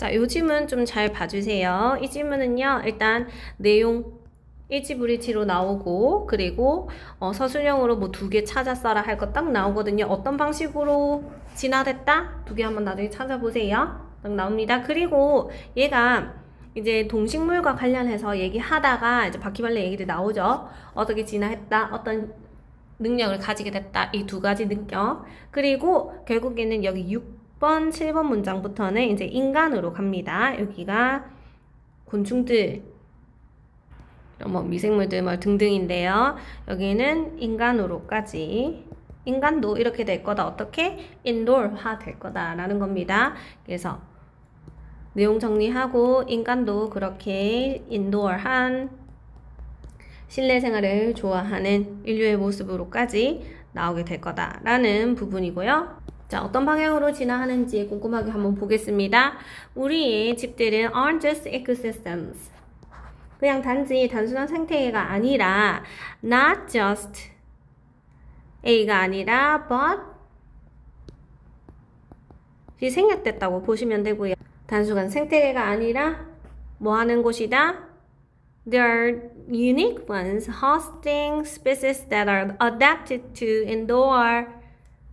자, 요 질문 좀 잘 봐주세요. 이 질문은요, 일단 내용 일지브리지로 나오고, 그리고 어, 서술형으로 뭐 두 개 찾아 써라 할 거 딱 나오거든요. 어떤 방식으로 진화됐다? 두 개 한번 나중에 찾아보세요. 딱 나옵니다. 그리고 얘가 이제 동식물과 관련해서 얘기하다가 이제 바퀴벌레 얘기도 나오죠. 어떻게 진화했다, 어떤 능력을 가지게 됐다. 이 두 가지 능력. 그리고 결국에는 여기 6 번, 7번 문장부터는 이제 인간으로 갑니다. 여기가 곤충들, 뭐 미생물들 뭐 등등인데요. 여기는 인간으로까지 인간도 이렇게 될 거다. 어떻게? 인돌화 될 거다라는 겁니다. 그래서 내용 정리하고 인간도 그렇게 인도어한 실내 생활을 좋아하는 인류의 모습으로까지 나오게 될 거다라는 부분이고요. 자, 어떤 방향으로 진화하는지 궁금하게 한번 보겠습니다. 우리의 집들은 aren't just ecosystems. 그냥 단지 단순한 생태계가 아니라 not just A가 아니라 but 이 생략됐다고 보시면 되고요. 단순한 생태계가 아니라 뭐 하는 곳이다? There are unique ones hosting species that are adapted to indoor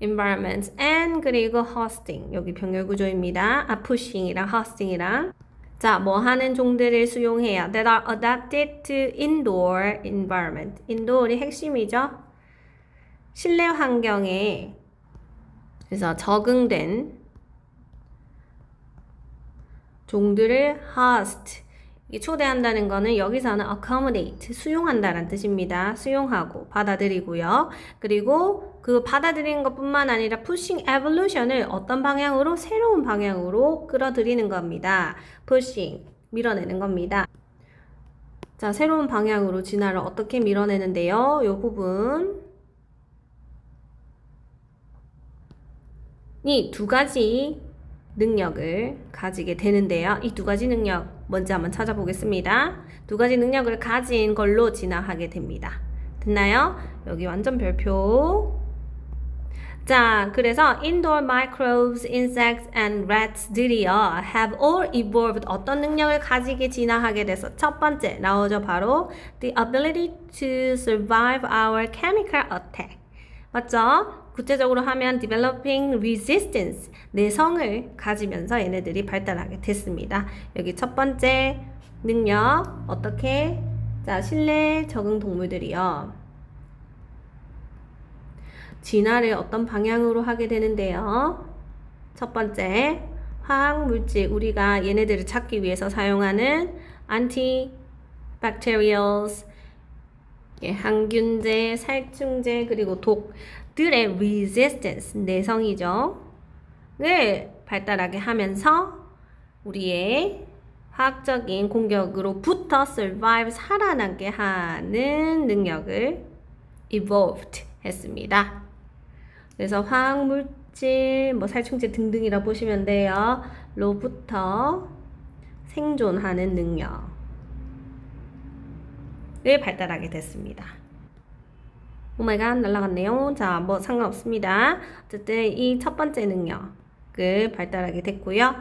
environments and 그리고 hosting 여기 병렬 구조입니다. 아 pushing이랑 hosting이랑 자, 뭐 하는 종들을 수용해야 that are adapted to indoor environment. indoor이 핵심이죠. 실내 환경에 그래서 적응된 종들을 host 이 초대한다는 거는 여기서는 accommodate 수용한다는 뜻입니다. 수용하고 받아들이고요. 그리고 그 받아들이는 것뿐만 아니라 pushing evolution을 어떤 방향으로 새로운 방향으로 끌어들이는 겁니다. pushing 밀어내는 겁니다. 자, 새로운 방향으로 진화를 어떻게 밀어내는데요? 이 부분 이 두 가지 능력을 가지게 되는데요. 이 두 가지 능력 먼저 한번 찾아보겠습니다. 두 가지 능력을 가진 걸로 진화하게 됩니다. 됐나요? 여기 완전 별표. 자, 그래서 indoor microbes, insects, and rats들이요 have all evolved 어떤 능력을 가지게 진화하게 돼서 첫 번째 나오죠 바로 the ability to survive our chemical attack 맞죠? 구체적으로 하면 developing resistance 내성을 가지면서 얘네들이 발달하게 됐습니다. 여기 첫 번째 능력 어떻게 자 실내 적응 동물들이요. 진화를 어떤 방향으로 하게 되는데요. 첫 번째 화학 물질 우리가 얘네들을 찾기 위해서 사용하는 antibacterials 예, 항균제, 살충제 그리고 독들의 resistance 내성이죠. 을 발달하게 하면서 우리의 화학적인 공격으로부터 survive 살아남게 하는 능력을 evolved 했습니다. 그래서 화학물질, 뭐 살충제 등등이라 보시면 돼요. 로부터 생존하는 능력. 을 발달하게 됐습니다. 오마이갓 날라갔네요. 자, 뭐 상관없습니다. 어쨌든 이 첫 번째 능력을 발달하게 됐고요.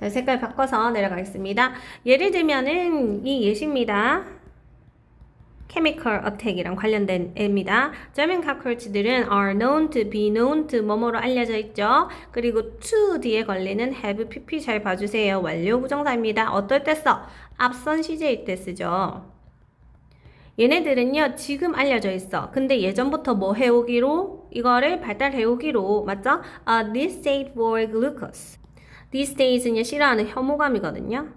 자, 색깔 바꿔서 내려가겠습니다. 예를 들면은 이 예시입니다. Chemical attack이랑 관련된 애입니다. German cockroach들은 are known to be known to 뭐뭐로 알려져 있죠. 그리고 to 뒤에 걸리는 have, pp 잘 봐주세요. 완료 부정사입니다. 어떨 때 써? 앞선 시제일 때 쓰죠. 얘네들은요 지금 알려져 있어 근데 예전부터 뭐 해오기로 이거를 발달해오기로 맞죠? Uh, this state for glucose these days는요 싫어하는 혐오감이거든요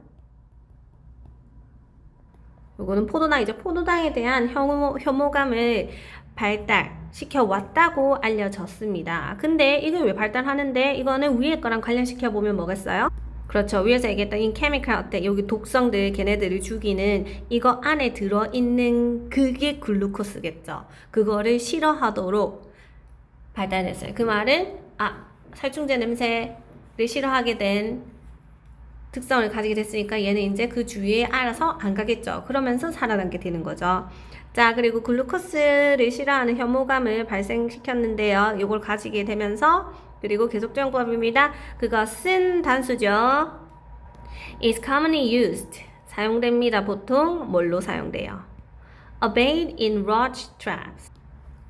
요거는 포도당이죠 포도당에 대한 혐오, 혐오감을 발달시켜 왔다고 알려졌습니다 근데 이걸 왜 발달하는데 이거는 위에 거랑 관련시켜 보면 뭐겠어요? 그렇죠. 위에서 얘기했던 이 케미칼 어때? 여기 독성들 걔네들을 죽이는 이거 안에 들어있는 그게 글루코스겠죠. 그거를 싫어하도록 발달했어요. 그 말은 아 살충제 냄새를 싫어하게 된 특성을 가지게 됐으니까 얘는 이제 그 주위에 알아서 안 가겠죠. 그러면서 살아남게 되는 거죠. 자, 그리고 글루코스를 싫어하는 혐오감을 발생시켰는데요. 이걸 가지게 되면서 그리고 계속적 용 법입니다. 그것은 단수죠. is commonly used. 사용됩니다. 보통 뭘로 사용돼요? Obeyed in roach traps.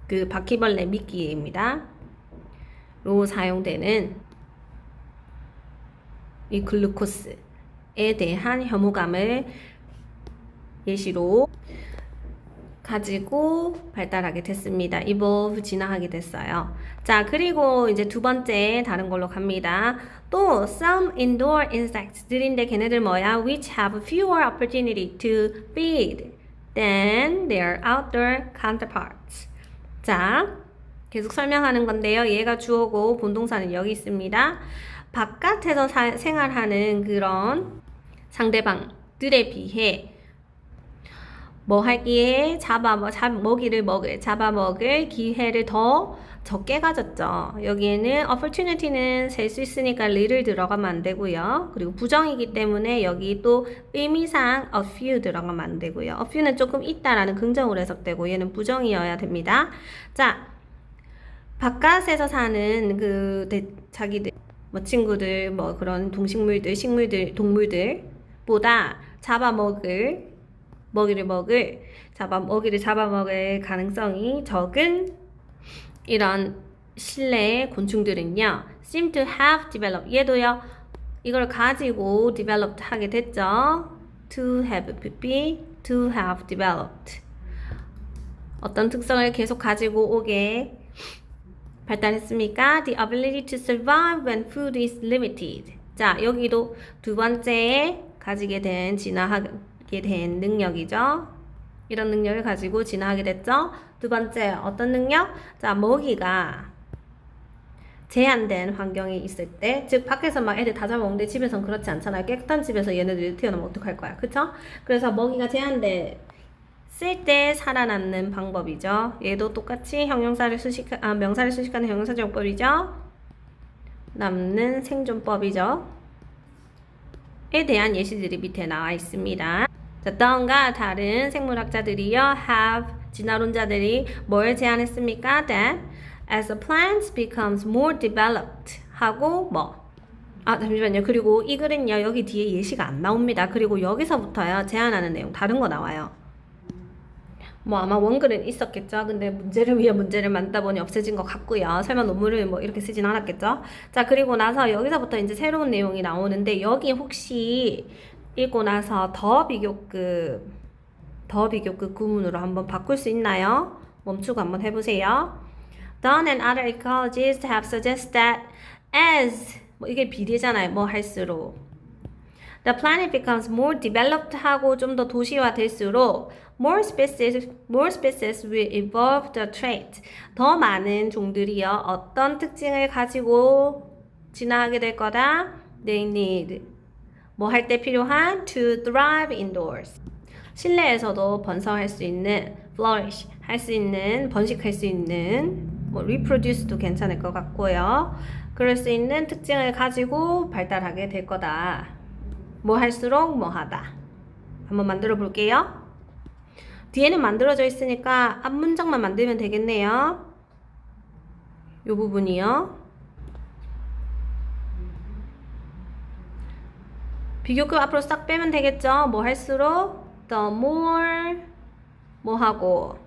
그 바퀴벌레 미끼입니다. 로 사용되는 이 글루코스에 대한 혐오감을 예시로 가지고 발달하게 됐습니다. evolve 진화하게 됐어요. 자, 그리고 이제 두 번째 다른 걸로 갑니다. 또 some indoor insects들인데 걔네들 뭐야? which have fewer opportunity to feed than their outdoor counterparts. 자, 계속 설명하는 건데요. 얘가 주어고 본동사는 여기 있습니다. 바깥에서 사- 생활하는 그런 상대방들에 비해 뭐 하기에 잡아 뭐 잡, 먹이를 먹을 잡아먹을 기회를 더 적게 가졌죠. 여기에는 opportunity는 셀 수 있으니까 를을 들어가면 안 되고요. 그리고 부정이기 때문에 여기 또 의미상 a few 들어가면 안 되고요. a few는 조금 있다라는 긍정으로 해석되고 얘는 부정이어야 됩니다. 자, 바깥에서 사는 그 대- 자기들 뭐 친구들 뭐 그런 동식물들 식물들 동물들보다 잡아먹을 먹이를 먹을 잡아 먹이를 잡아먹을 가능성이 적은 이런 실내 곤충들은요 seem to have developed. 얘도요 이걸 가지고 developed 하게 됐죠. to have be to have developed. 어떤 특성을 계속 가지고 오게 발달했습니까? The ability to survive when food is limited. 자, 여기도 두 번째 가지게 된 진화하게 된 능력이죠. 이런 능력을 가지고 진화하게 됐죠. 두 번째 어떤 능력? 자, 먹이가 제한된 환경에 있을 때, 즉 밖에서 막 애들 다 잡아먹는데 집에서는 그렇지 않잖아요. 깨끗한 집에서 얘네들이 태어나면 어떡할 거야, 그쵸? 그래서 먹이가 제한된 쓸 때 살아남는 방법이죠. 얘도 똑같이 형용사를 수식, 아, 명사를 수식하는 형용사 정법이죠. 남는 생존법이죠. 에 대한 예시들이 밑에 나와 있습니다. 자, 다음과 다른 생물학자들이요, have 진화론자들이 뭘 제안했습니까? That as a plant becomes more developed 하고 뭐 아, 잠시만요. 그리고 이 글은요, 여기 뒤에 예시가 안 나옵니다. 그리고 여기서부터요, 제안하는 내용 다른 거 나와요. 뭐 아마 원글은 있었겠죠. 근데 문제를 위해 문제를 만다 보니 없어진 것 같고요. 설마 논문을 뭐 이렇게 쓰진 않았겠죠. 자, 그리고 나서 여기서부터 이제 새로운 내용이 나오는데 여기 혹시 읽고 나서 더 비교급 더 비교급 구문으로 한번 바꿀 수 있나요? 멈추고 한번 해보세요. Dunn and other ecologists have suggested that as 뭐 이게 비례잖아요. 뭐 할수록 The planet becomes more developed 하고 좀 더 도시화 될수록 more species, more species will evolve the trait. 더 많은 종들이요. 어떤 특징을 가지고 진화하게 될 거다? They need. 뭐 할 때 필요한 to thrive indoors. 실내에서도 번성할 수 있는 flourish 할 수 있는 번식할 수 있는 뭐 reproduce도 괜찮을 것 같고요. 그럴 수 있는 특징을 가지고 발달하게 될 거다. 뭐 할수록 뭐 하다. 한번 만들어 볼게요. 뒤에는 만들어져 있으니까 앞 문장만 만들면 되겠네요. 요 부분이요. 비교급 앞으로 싹 빼면 되겠죠? 뭐 할수록 the more 뭐 하고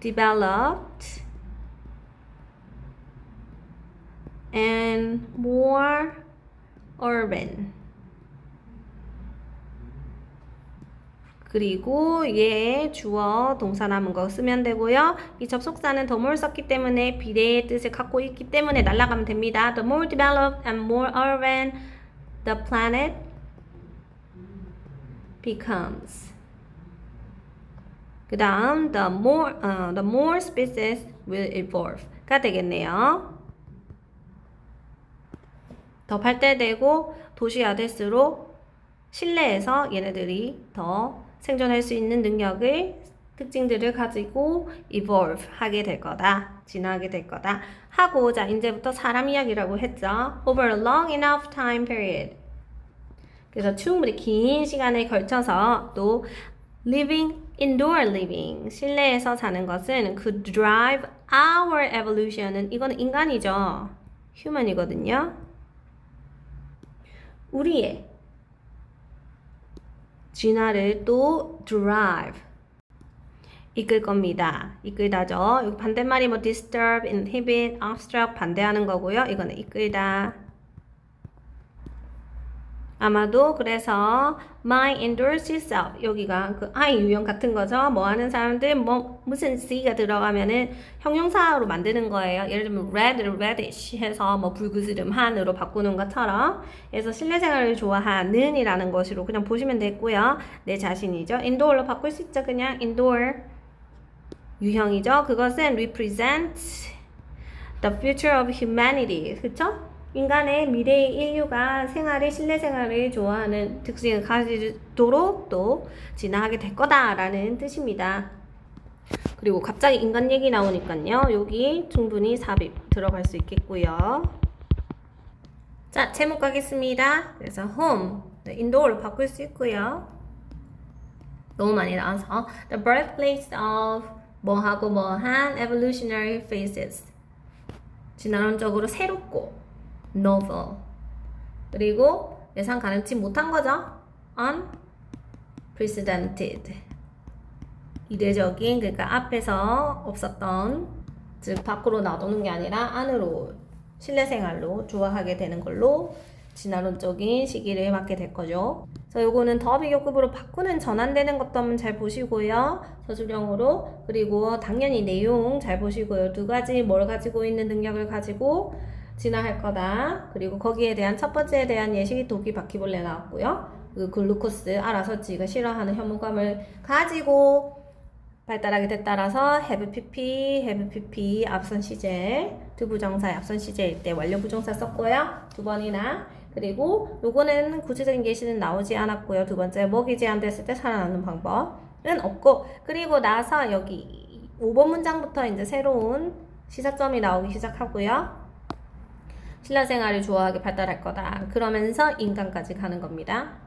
developed and more urban 그리고 얘 주어 동사 남은 거 쓰면 되고요. 이 접속사는 the more 썼기 때문에 비례의 뜻을 갖고 있기 때문에 날라가면 됩니다. The more developed and more urban the planet becomes. 그 다음 the more 어, the more species will evolve가 되겠네요. 더 발달되고 도시화될수록 실내에서 얘네들이 더 생존할 수 있는 능력을 특징들을 가지고 evolve 하게 될 거다. 진화하게 될 거다. 하고 자 이제부터 사람 이야기라고 했죠. over a long enough time period. 그래서 충분히 긴 시간에 걸쳐서 또 living indoor living 실내에서 사는 것은 could drive our evolution은 이거는 인간이죠. human이거든요. 우리의 진화를 또 drive 이끌 겁니다. 이끌다죠. 반대말이 뭐 disturb, inhibit, obstruct 반대하는 거고요. 이거는 이끌다. 아마도 그래서 my endorse yourself 여기가 그 I 유형 같은 거죠. 뭐 하는 사람들 뭐 무슨 C가 들어가면은 형용사로 만드는 거예요. 예를 들면 red, reddish 해서 뭐 붉으스름한으로 바꾸는 것처럼 그래서 실내 생활을 좋아하는 이라는 것으로 그냥 보시면 되고요. 내 자신이죠. indoor로 바꿀 수 있죠. 그냥 indoor 유형이죠. 그것은 represent the future of humanity. 그쵸? 인간의 미래의 인류가 생활을, 실내 생활을 좋아하는 특징을 가지도록 또 진화하게 될 거다라는 뜻입니다. 그리고 갑자기 인간 얘기 나오니까요. 여기 충분히 삽입 들어갈 수 있겠고요. 자, 제목 가겠습니다. 그래서 home, 네, indoor로 바꿀 수 있고요. 너무 많이 나와서 the birthplace of 뭐하고 뭐한 evolutionary phases 진화론적으로 새롭고 novel 그리고 예상 가능치 못한 거죠 unprecedented 이례적인 그러니까 앞에서 없었던 즉 밖으로 나오는 게 아니라 안으로 실내 생활로 좋아하게 되는 걸로 진화론적인 시기를 맞게 될 거죠. 그래서 요거는 더 비교급으로 바꾸는 전환되는 것도 한번 잘 보시고요. 서술형으로 그리고 당연히 내용 잘 보시고요. 두 가지 뭘 가지고 있는 능력을 가지고 진화할 거다. 그리고 거기에 대한 첫 번째에 대한 예시 독이 바퀴벌레 나왔고요. 그 글루코스 알아서 지가 싫어하는 혐오감을 가지고 발달하게 됐다라서 have pp, have pp 앞선 시제 두 부정사의 앞선 시제일 때 완료 부정사 썼고요. 두 번이나 그리고 요거는 구체적인 예시는 나오지 않았고요. 두 번째 먹이 제한됐을 때 살아남는 방법은 없고 그리고 나서 여기 5번 문장부터 이제 새로운 시사점이 나오기 시작하고요. 신라 생활을 좋아하게 발달할 거다. 그러면서 인간까지 가는 겁니다.